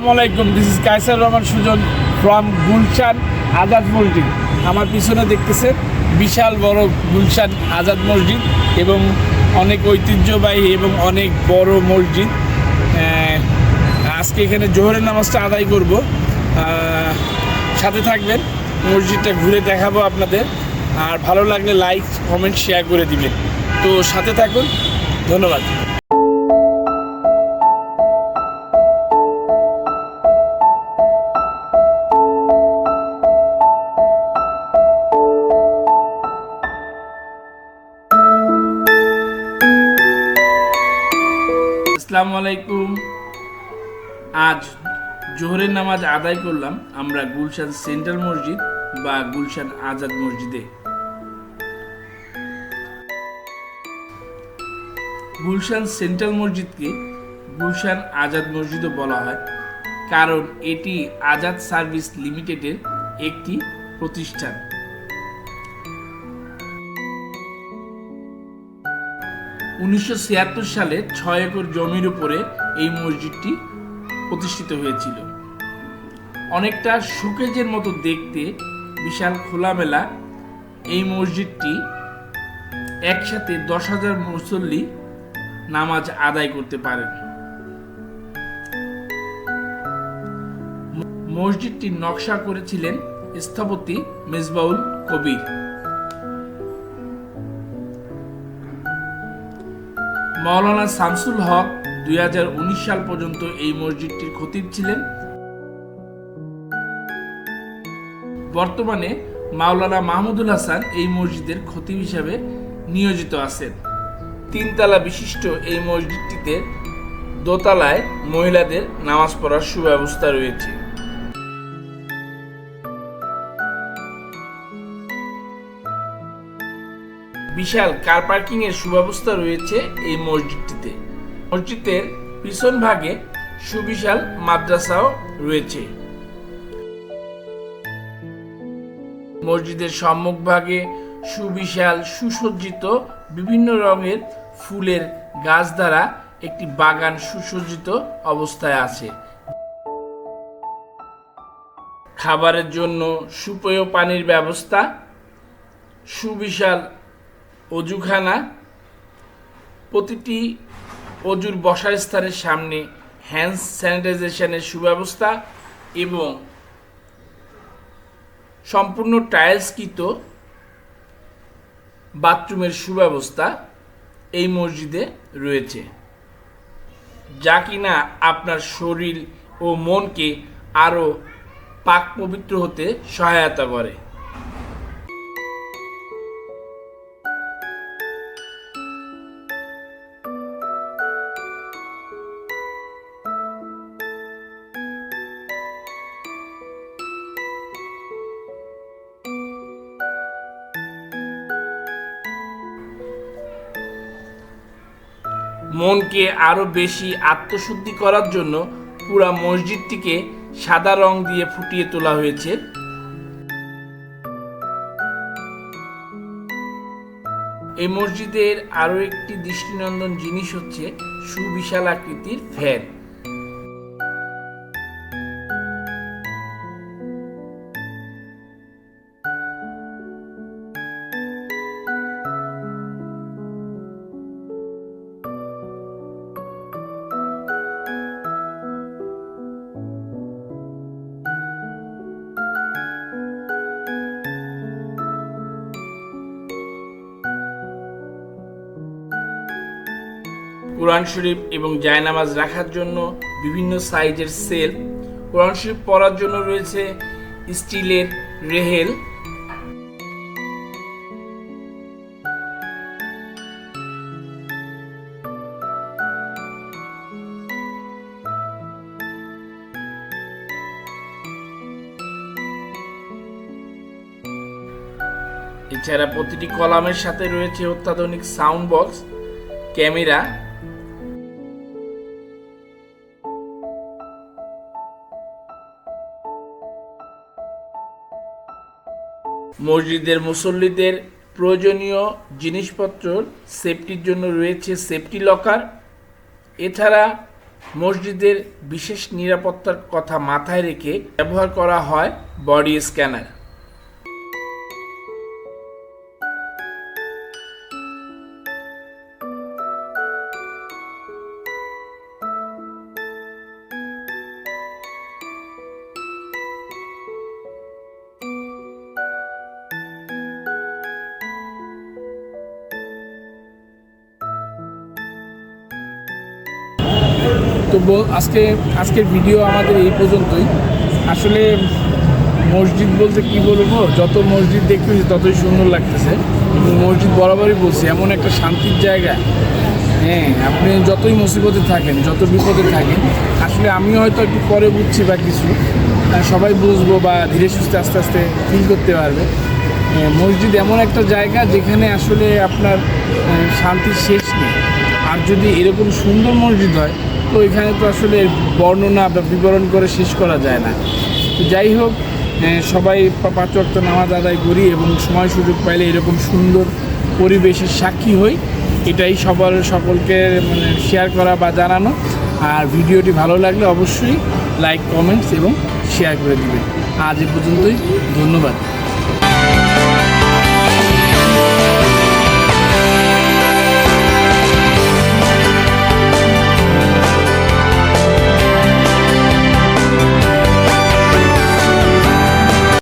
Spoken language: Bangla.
আসসালামু আলাইকুম this is Kaiser Rahman Sujon from Gulshan Azad মসজিদ। আমার পিছনে দেখতেছে বিশাল বড় গুলশান আজাদ মসজিদ এবং অনেক ঐতিহ্যবাহী এবং অনেক বড় মসজিদ। আজকে এখানে জোহরের নামাজটা আদায় করব। সাথে থাকবেন, মসজিদটা ঘুরে দেখাবো আপনাদের। আর ভালো লাগলে লাইক কমেন্ট শেয়ার করে দিবেন। তো সাথে থাকুন, ধন্যবাদ। আসসালামু আলাইকুম। আজ জোহরের নামাজ আদায় করলাম আমরা গুলশান সেন্ট্রাল মসজিদ বা গুলশান আজাদ মসজিদে। গুলশান সেন্ট্রাল মসজিদকে গুলশান আজাদ মসজিদও বলা হয়, কারণ এটি আজাদ সার্ভিস লিমিটেডের একটি প্রতিষ্ঠান। উনিশশো ছিয়াত্তর সালে ছয় একর জমির উপরে এই মসজিদটি প্রতিষ্ঠিত হয়েছিল। অনেকটা সুকেজের মতো দেখতে বিশাল খোলামেলা এই মসজিদটি একসাথে দশ হাজার মুসল্লি নামাজ আদায় করতে পারেন। মসজিদটির নকশা করেছিলেন স্থপতি মেজবাউল কবির। মাওলানা শামসুল হক দুই হাজার উনিশ সাল পর্যন্ত এই মসজিদটির খতিব ছিলেন। বর্তমানে মাওলানা মাহমুদুল হাসান এই মসজিদের খতিব হিসাবে নিয়োজিত আছেন। তিনতলা বিশিষ্ট এই মসজিদটিতে দোতলায় মহিলাদের নামাজ পড়ার সুব্যবস্থা রয়েছে। বিশাল কার পার্কিং এর সুব্যবস্থা রয়েছে এই মসজিদটিতে। মসজিদের পিছন ভাগে সুবিশাল মাদ্রাসাও রয়েছে। মসজিদের সম্মুখভাগে সুবিশাল সুসজ্জিত বিভিন্ন রঙের ফুলের গাছ দ্বারা একটি বাগান সুসজ্জিত অবস্থায় আছে। খাবারের জন্য সুপেয় পানির ব্যবস্থা, সুবিশাল অজুখানা, প্রতিটি অজুর বসার স্থানের সামনে হ্যান্ড স্যানিটাইজেশনের সুব্যবস্থা এবং সম্পূর্ণ টাইলসকৃত বাথরুমের সুব্যবস্থা এই মসজিদে রয়েছে। যা কিনা আপনার শরীর ও মনকে আরও পাক পবিত্র হতে সহায়তা করে। মনকে আরও বেশি আত্মশুদ্ধি করার জন্য পুরা মসজিদটিকে সাদা রং দিয়ে ফুটিয়ে তোলা হয়েছে। এই মসজিদের আরও একটি দৃষ্টিনন্দন জিনিস হচ্ছে সুবিশাল আকৃতির ফ্যান। কোরআন শরীফ এবং জায়নামাজ রাখার জন্য বিভিন্ন সাইজের সেল। কোরআন শরীফ পড়ার জন্য রয়েছে স্টিলের রেহেল। এছাড়া প্রতিটি কলামের সাথে রয়েছে অত্যাধুনিক সাউন্ড বক্স, ক্যামেরা মসজিদের মুসল্লিদের প্রয়োজনীয় জিনিসপত্র সেফটির জন্য রয়েছে সেফটি লকার। এছাড়া মসজিদের বিশেষ নিরাপত্তার কথা মাথায় রেখে ব্যবহার করা হয় বডি স্ক্যানার। আজকে, আজকের ভিডিও আমাদের এই পর্যন্তই। আসলে মসজিদ বলতে কি বলব? যত মসজিদ দেখতেছি ততই সুন্দর লাগতেছে। মসজিদ বরাবরই বলছি, এমন একটা শান্তির জায়গা। হ্যাঁ আপনি যতই মুসিবতে থাকেন, যত বিপদে থাকেন, আসলে আমি হয়তো একটু পরে বুঝছি বা কিছু। সবাই বুঝব বা ধীরে সুস্থে, আস্তে আস্তে ফিল করতে পারবে। মসজিদ এমন একটা জায়গা যেখানে আসলে আপনার শান্তির শেষ নেই। আর যদি এরকম সুন্দর মসজিদ হয় তো এখানে তো আসলে বর্ণনা বা বিবরণ করে শেষ করা যায় না। তো যাই হোক সবাই পাঁচ ওয়াক্ত নামাজ আদায় করি এবং সময় সুযোগ পাইলে এরকম সুন্দর পরিবেশের সাক্ষী হই। এটাই সবার সকলকে মানে শেয়ার করা বা জানানো। আর ভিডিওটি ভালো লাগলে অবশ্যই লাইক কমেন্টস এবং শেয়ার করে দিবেন। আজ এ পর্যন্তই, ধন্যবাদ।